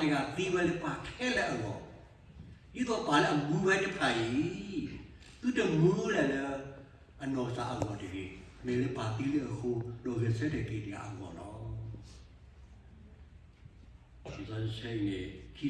တရားသီးဝဲလေးပါခဲလဲအောဒီတော့ပါလဲမူဝဲတစ်ဖာကြီးသူတမူလဲလဲအနော်စာအောတည်းမေလေးပါတီးလေခုလိုရစတဲ့တီးတရားအောနော်ဒီတော့ဆိုင်နေခိ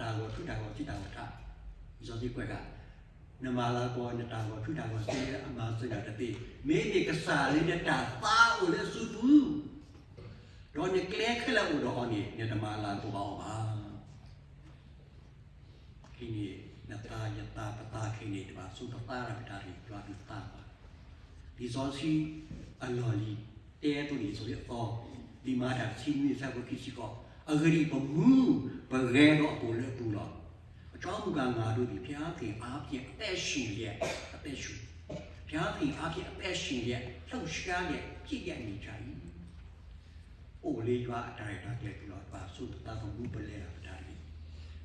ဆိုင်နေလေရောလူပို့ရဖတ်ဆိုင်ရဘူးခိပါဆိုတော့ဘူးလာတာတာရတာရီဒါနိလာကြီးဖြစ်စီတော့စပါတိလိရှာသာမာလာကောအတာကိုထုတာကိုจิตတာကိုထားဒီဆိုဒီကွက်ကနမလာကောနတာကိုထုတာကိုစေအမစရတတိမေဒီကစားလေးနဲ့တာပါဦးလေစုဘူးတော့နေကလဲခလာဦးတော့နေနမလာကိုပါပါခိနေနတာယတာပတာခိနေတပါစုတတာရပတာရီတွားပြီးတာပါဒီစောစီအလော်လီတဲတူနေဆိုရတော့ဒီမာတာချင်းနေစားကိုခိစီကောအဂရီပမှုပရဲတော့ပိုလေပူတော့ အကြောင်းကငါတို့ဒီဖျားခင်အားဖြင့်အသက်ရှင်ရဲ့အသက်ရှင်ဖျားခင်အားဖြင့်အသက်ရှင်ရဲ့လှုပ်ရှားရဲ့ပြည့်ရနေကြ၏အိုလေးရွာအတိုင်းတော့တဲ့ပြီးတော့ပါစုတတာဘုပလဲတာဒါလေး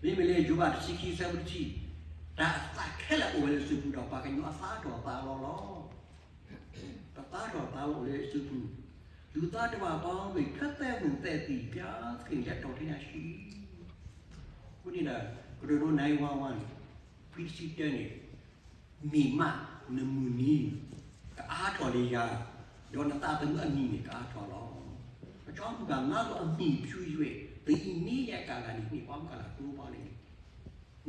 မိမလေးယူပါတစီခီဆပ်ချီဒါအခဲလာအိုလေစုပူတော့ပါကညအသားတော့ပါလောလောတသားတော့ပါလို့လေစုပူလူသားတစ်ပါးပေါင်းပြီးခက်တဲ့ဝင်တဲ့တီပြားခင်ရတော်တင်ရှိခုနေလာ ကရရိုနိုင်ဝါဝန်ဖိစီတနေမိမနမူနီအားတော်လေးရဒေါနတာတမှုအမိနေအားတော်လောအကြောင်းကငါတို့အမိဖြူ၍ဒီနေ့ရကလာနေပြီပေါင်းကလာတူပါလေ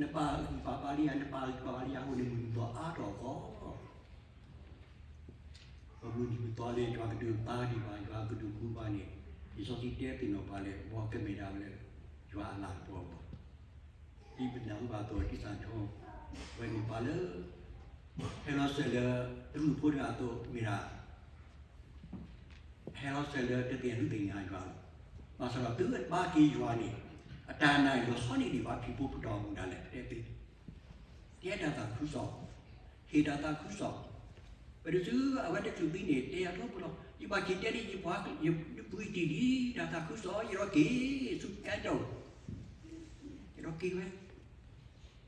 နပါပါပါလီယနပါပါလီယဟိုနေမှုတော့အားတော်ကောအခုဒီတော်လေးကြွားကတူပါဒီပါကြွားကတူကူပါနေဒီစောစီတဲတင်တော့ပါလေဘောကမေတာလေကြွားလာပေါ်ပေါ် ဒီပနံပါတော့ဒီစံချုံဝယ်နေပါလေဟဲလောဆယ်လသူ့ဖို့ရတော့မိရာဟဲလောဆယ်လတကယ်လူတင်ညာကြွားမဆရာသူ့ဘာကြီးကြွားနေအတန်းနိုင်လို့စောနေဒီပါဖြစ်ဖို့တော်မူတာလေတဲ့တဲ့တဲ့တာခုစောဟေတာတာခုစော Pero tu awak ada klubi ni, dia apa pula? Di bagi dia ni di buat, di bui di di, dah tak kusah, ya roki, suka tau. Ya roki weh. Masa dah sudah sama di tahu pada, ah,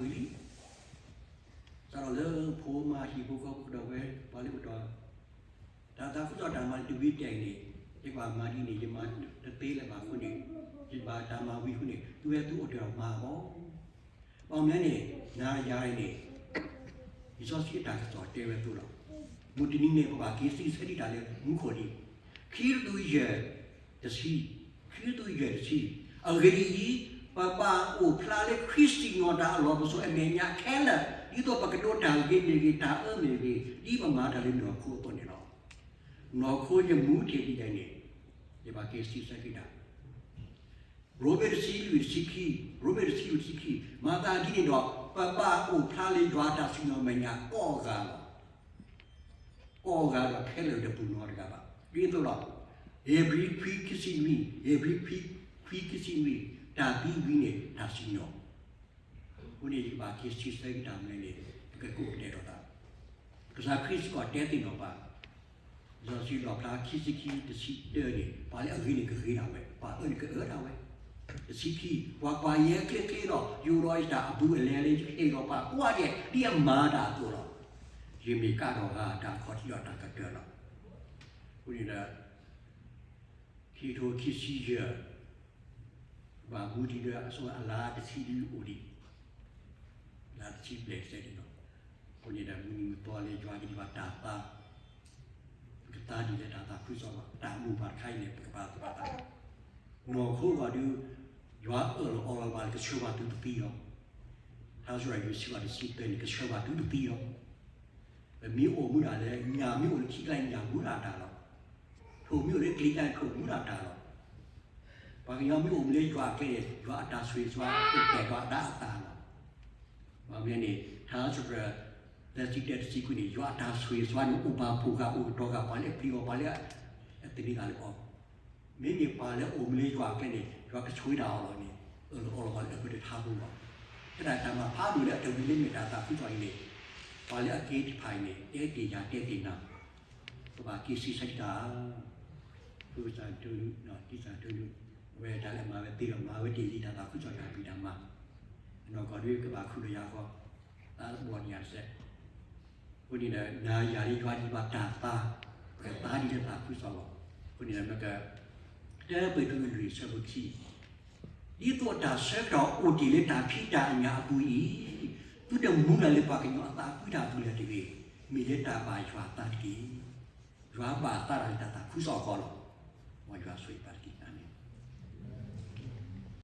ဝီလီ sao lỡ phố mà chỉ phố có đầu về bảo liệu đó ta ta cũng cho đàn mà tự biết chạy này cái bà mà đi này nhưng mà thực tế là bà con này chỉ bà ta mà vi con này tôi tôi ở đâu mà bó bao nhiêu này na dài này thì sao chỉ ta cho chơi về tôi đâu một tí này bà kia sĩ sẽ đi đại muốn khỏi đi khi tôi giờ thì gì khi tôi giờ thì gì ở cái gì bà bà ủ pla le Christi ngồi đã lo bao số em nhà khé là ဒီတော့ပကတော့တာကိနေကိတာအမေကိဒီပမာတာလေးတော့ခိုးတော့နေတော့နော်ခိုးရမှုတည်တည်နေဒီပါကေစီစကိတာရိုဘတ်စီလူစီကီရိုဘတ်စီလူစီကီမာတာဒီနေတော့ပပအိုဖား නොකෝජ මූටෙවිදැනේ එවාගේ සිසකිට රොබර් සීලු සිකි රොබර් සීලු සිකි මාතා ගිනිනවා පපා උපාලි ද්වාට සිනෝමඤ්ඤා ඕගාල ඕගාල කෙලෙඩ පුනෝර්ගාව විතොලා every quick kissing me every quick quick kissing me တာပြီးပြီးနေတာစီနောခုနေဒီပါကစ္စတိစိတ်တာမနေနေကကုတ်တဲ့တော့တာကစားခရစ်ကတဲ့တင်တော့ပါ လောစီလောပလာခိစိခိတစီတဲနေပါလေအဂိနေကခေတာပဲပါအဲ့ကအဲ့တာပဲတစီခိဝါပါရဲကကေတော့ယူရိုစ်တာအဘူးအလဲလေးအေတော့ပါကိုကတဲ့ဒီအမာတာတို့တော့ရေမီကတော့ဟာဒါခေါ်တိတော့တာကတဲ့တော့ဟိုဒီလားခီထိုခိစီရဘာဘူးဒီကအစောအလားတစီဒီဦးဒီလာတစီပလက်စတဲ့တော့ဟိုဒီလားမင်းတို့တော်လေးကြွားကြည့်ပါတာပါ ကတာဒီလက်တာခုစောတာမှုပါခိုင်းနေပကပါပါတာနော်ခိုးကဒူရွာအော်အော်လာပါကချောပါတူပီရောဟာဆိုရယူစီဝါဒီစီတဲ့ကချောပါတူပီရောမြို့အိုမှုလာလဲညာမြို့ကိုခိလိုက်ညာမှုလာတာတော့ထိုမြို့လေးကလိလိုက်ခုမှုလာတာတော့ဘာကြောင့်မြို့မလေးရွာကလေးရွာအတာဆွေစွာတက်တယ်ရွာဒါအတာတော့ဘာဖြစ်နေထားဆိုရ လက်စီတက်စီကူနေရွာအတာဆွေစွာဥပပူကဥတော့ကပါလေပြီးတော့ပါလေအတိကလည်းပေါ့မင်းဒီပါလေအုံမလေးရွာကလေးရွာကချွေးတာတော့နေအဲ့လိုအော်လောကလည်းပြထားဘူးပေါ့အဲ့ဒါတမ်းမှာဖားလို့လည်းအတူလေးနေတာသာဖြစ်သွားရင်ပါလေအကေးဒီဖိုင်နေတဲတေညာတဲတေနာဘာကိစီစိတ်တာသူစားတူနော်ဒီစားတူဝဲတယ်မှာပဲပြီးတော့မှာပဲဒီလီတာခုကြောင့်ရပြီးတာမှာနော်ကရွေးကပါခုလျာကောအဲ့ဘောညာဆက် ခုဒီနာနာယာရီထွားဒီပါတာတာကတာဒီတာခုစောခုဒီနာမကတဲပေတူလူစဘချီဒီတော့တာဆက်တော့ဦးဒီလက်တာဖိတာညာအပူကြီး tu dah mula lepas kenyo ata aku dah boleh dewe mile ta ba jwa ta ki jwa ba ta ra ta ta khu so ko lo wa jwa sui pa ki ane